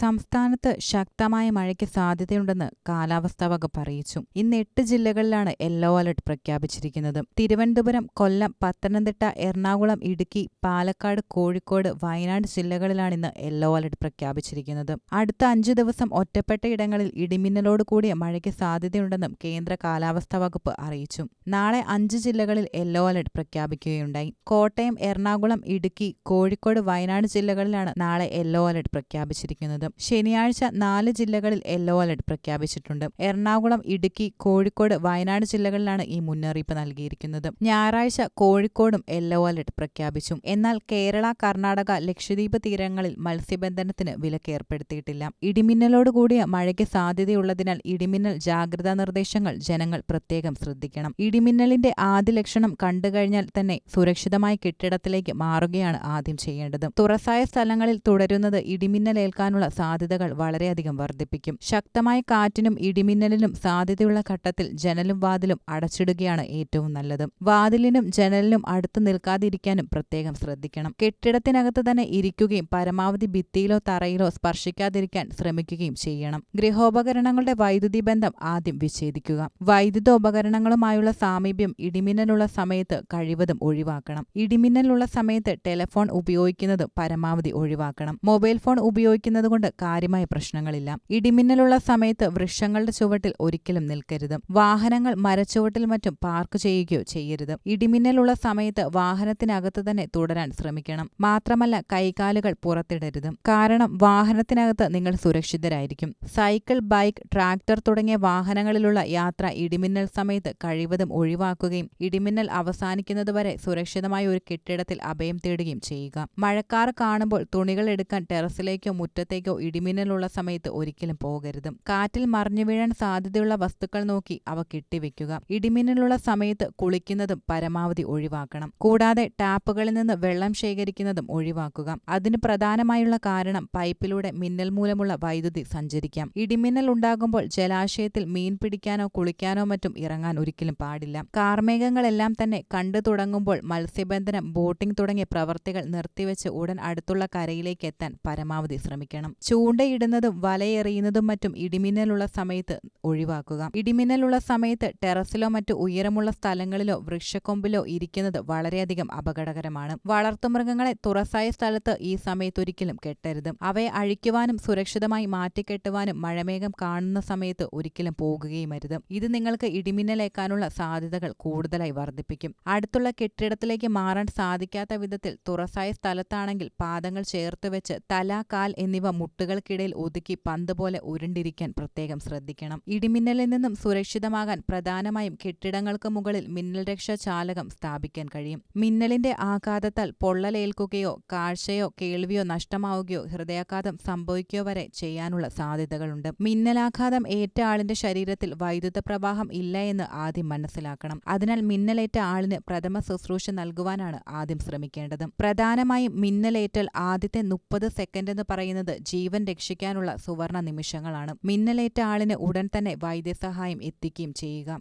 സംസ്ഥാനത്ത് ശക്തമായ മഴയ്ക്ക് സാധ്യതയുണ്ടെന്ന് കാലാവസ്ഥാ വകുപ്പ് അറിയിച്ചു. ഇന്ന് എട്ട് ജില്ലകളിലാണ് യെല്ലോ അലർട്ട് പ്രഖ്യാപിച്ചിരിക്കുന്നത്. തിരുവനന്തപുരം കൊല്ലം പത്തനംതിട്ട എറണാകുളം ഇടുക്കി പാലക്കാട് കോഴിക്കോട് വയനാട് ജില്ലകളിലാണ് ഇന്ന് യെല്ലോ അലർട്ട് പ്രഖ്യാപിച്ചിരിക്കുന്നത്. അടുത്ത അഞ്ചു ദിവസം ഒറ്റപ്പെട്ട ഇടങ്ങളിൽ ഇടിമിന്നലോട് കൂടിയ മഴയ്ക്ക് സാധ്യതയുണ്ടെന്നും കേന്ദ്ര കാലാവസ്ഥാ വകുപ്പ് അറിയിച്ചു. നാളെ അഞ്ച് ജില്ലകളിൽ യെല്ലോ അലർട്ട് പ്രഖ്യാപിക്കുകയുണ്ടായി. കോട്ടയം എറണാകുളം ഇടുക്കി കോഴിക്കോട് വയനാട് ജില്ലകളിലാണ് നാളെ യെല്ലോ അലർട്ട് പ്രഖ്യാപിച്ചിരിക്കുന്നത്. ശനിയാഴ്ച നാല് ജില്ലകളിൽ യെല്ലോ അലർട്ട് പ്രഖ്യാപിച്ചിട്ടുണ്ട്. എറണാകുളം ഇടുക്കി കോഴിക്കോട് വയനാട് ജില്ലകളിലാണ് ഈ മുന്നറിയിപ്പ് നൽകിയിരിക്കുന്നത്. ഞായറാഴ്ച കോഴിക്കോടും യെല്ലോ അലർട്ട് പ്രഖ്യാപിച്ചു. എന്നാൽ കേരള കർണാടക ലക്ഷദ്വീപ് തീരങ്ങളിൽ മത്സ്യബന്ധനത്തിന് വിലക്ക് ഏർപ്പെടുത്തിയിട്ടില്ല. ഇടിമിന്നലോട് കൂടിയ മഴയ്ക്ക് സാധ്യതയുള്ളതിനാൽ ഇടിമിന്നൽ ജാഗ്രതാ നിർദ്ദേശങ്ങൾ ജനങ്ങൾ പ്രത്യേകം ശ്രദ്ധിക്കണം. ഇടിമിന്നലിന്റെ ആദ്യ ലക്ഷണം കണ്ടുകഴിഞ്ഞാൽ തന്നെ സുരക്ഷിതമായ കെട്ടിടത്തിലേക്ക് മാറുകയാണ് ആദ്യം ചെയ്യേണ്ടത്. തുറസായ സ്ഥലങ്ങളിൽ തുടരുന്നത് ഇടിമിന്നലേൽക്കാനുള്ള സാധ്യതകൾ വളരെയധികം വർദ്ധിപ്പിക്കും. ശക്തമായ കാറ്റിനും ഇടിമിന്നലിനും സാധ്യതയുള്ള ഘട്ടത്തിൽ ജനലും വാതിലും അടച്ചിടുകയാണ് ഏറ്റവും നല്ലത്. വാതിലിനും ജനലിനും അടുത്ത് നിൽക്കാതിരിക്കാനും പ്രത്യേകം ശ്രദ്ധിക്കണം. കെട്ടിടത്തിനകത്ത് തന്നെ ഇരിക്കുകയും പരമാവധി ഭിത്തിയിലോ തറയിലോ സ്പർശിക്കാതിരിക്കാൻ ശ്രമിക്കുകയും ചെയ്യണം. ഗൃഹോപകരണങ്ങളുടെ വൈദ്യുതി ബന്ധം ആദ്യം വിച്ഛേദിക്കുക. വൈദ്യുത ഉപകരണങ്ങളുമായുള്ള സാമീപ്യം ഇടിമിന്നലുള്ള സമയത്ത് കഴിവതും ഒഴിവാക്കണം. ഇടിമിന്നലുള്ള സമയത്ത് ടെലഫോൺ ഉപയോഗിക്കുന്നത് പരമാവധി ഒഴിവാക്കണം. മൊബൈൽ ഫോൺ കാര്യമായ പ്രശ്നങ്ങളില്ല. ഇടിമിന്നലുള്ള സമയത്ത് വൃക്ഷങ്ങളുടെ ചുവട്ടിൽ ഒരിക്കലും നിൽക്കരുത്. വാഹനങ്ങൾ മരച്ചുവട്ടിൽ മറ്റും പാർക്ക് ചെയ്യുകയോ ചെയ്യരുത്. ഇടിമിന്നലുള്ള സമയത്ത് വാഹനത്തിനകത്ത് തന്നെ തുടരാൻ ശ്രമിക്കണം. മാത്രമല്ല കൈകാലുകൾ പുറത്തിടരുത്. കാരണം വാഹനത്തിനകത്ത് നിങ്ങൾ സുരക്ഷിതരായിരിക്കും. സൈക്കിൾ ബൈക്ക് ട്രാക്ടർ തുടങ്ങിയ വാഹനങ്ങളിലുള്ള യാത്ര ഇടിമിന്നൽ സമയത്ത് കഴിവതും ഒഴിവാക്കുകയും ഇടിമിന്നൽ അവസാനിക്കുന്നതുവരെ സുരക്ഷിതമായ ഒരു കെട്ടിടത്തിൽ അഭയം തേടുകയും ചെയ്യുക. മഴക്കാർ കാണുമ്പോൾ തുണികൾ എടുക്കാൻ ടെറസിലേക്കോ മുറ്റത്തേക്കോ ഇടിമിന്നലുള്ള സമയത്ത് ഒരിക്കലും പോകരുത്. കാറ്റിൽ മറിഞ്ഞു വീഴാൻ സാധ്യതയുള്ള വസ്തുക്കൾ നോക്കി അവ കെട്ടിവെക്കുക. ഇടിമിന്നലുള്ള സമയത്ത് കുളിക്കുന്നതും പരമാവധി ഒഴിവാക്കണം. കൂടാതെ ടാപ്പുകളിൽ നിന്ന് വെള്ളം ശേഖരിക്കുന്നതും ഒഴിവാക്കുക. അതിന് പ്രധാനമായുള്ള കാരണം പൈപ്പിലൂടെ മിന്നൽ മൂലമുള്ള വൈദ്യുതി സഞ്ചരിക്കാം. ഇടിമിന്നൽ ഉണ്ടാകുമ്പോൾ ജലാശയത്തിൽ മീൻ പിടിക്കാനോ കുളിക്കാനോ മറ്റും ഇറങ്ങാൻ ഒരിക്കലും പാടില്ല. കാർമേഘങ്ങളെല്ലാം തന്നെ കണ്ടു തുടങ്ങുമ്പോൾ മത്സ്യബന്ധനം ബോട്ടിംഗ് തുടങ്ങിയ പ്രവർത്തികൾ നിർത്തിവെച്ച് ഉടൻ അടുത്തുള്ള കരയിലേക്ക് എത്താൻ പരമാവധി ശ്രമിക്കണം. ചൂണ്ടയിടുന്നതും വലയെറിയുന്നതും മറ്റും ഇടിമിന്നലുള്ള സമയത്ത് ഒഴിവാക്കുക. ഇടിമിന്നലുള്ള സമയത്ത് ടെറസിലോ മറ്റു ഉയരമുള്ള സ്ഥലങ്ങളിലോ വൃക്ഷക്കൊമ്പിലോ ഇരിക്കുന്നത് വളരെയധികം അപകടകരമാണ്. വളർത്തുമൃഗങ്ങളെ തുറസായ സ്ഥലത്ത് ഈ സമയത്ത് ഒരിക്കലും കെട്ടരുത്. അവയെ അഴിക്കുവാനും സുരക്ഷിതമായി മാറ്റിക്കെട്ടുവാനും മഴമേഘം കാണുന്ന സമയത്ത് ഒരിക്കലും പോകുകയും അരുത്. ഇത് നിങ്ങൾക്ക് ഇടിമിന്നലേക്കാനുള്ള സാധ്യതകൾ കൂടുതലായി വർദ്ധിപ്പിക്കും. അടുത്തുള്ള കെട്ടിടത്തിലേക്ക് മാറാൻ സാധിക്കാത്ത വിധത്തിൽ തുറസായ സ്ഥലത്താണെങ്കിൽ പാദങ്ങൾ ചേർത്ത് വെച്ച് തല കാൽ എന്നിവ മുട്ടുകൾക്കിടയിൽ ഒതുക്കി പന്ത് പോലെ ഉരുണ്ടിരിക്കാൻ പ്രത്യേകം ശ്രദ്ധിക്കണം. ഇടിമിന്നലിൽ നിന്നും സുരക്ഷിതമാകാൻ പ്രധാനമായും കെട്ടിടങ്ങൾക്ക് മുകളിൽ മിന്നൽ രക്ഷാ ചാലകം സ്ഥാപിക്കാൻ കഴിയും. മിന്നലിന്റെ ആഘാതത്താൽ പൊള്ളലേൽക്കുകയോ കാഴ്ചയോ കേൾവിയോ നഷ്ടമാവുകയോ ഹൃദയാഘാതം സംഭവിക്കുകയോ വരെ ചെയ്യാനുള്ള സാധ്യതകളുണ്ട്. മിന്നലാഘാതം ഏറ്റ ആളിന്റെ ശരീരത്തിൽ വൈദ്യുത പ്രവാഹം ഇല്ല എന്ന് ആദ്യം മനസ്സിലാക്കണം. അതിനാൽ മിന്നലേറ്റ ആളിന് പ്രഥമ ശുശ്രൂഷ നൽകുവാനാണ് ആദ്യം ശ്രമിക്കേണ്ടത്. പ്രധാനമായും മിന്നലേറ്റൽ ആദ്യത്തെ മുപ്പത് സെക്കൻഡ് എന്ന് പറയുന്നത് ജീവൻ രക്ഷിക്കാനുള്ള സുവർണ നിമിഷങ്ങളാണ്. മിന്നലേറ്റ ആളിന് ഉടൻ തന്നെ വൈദ്യസഹായം എത്തിക്കുകയും ചെയ്യുക.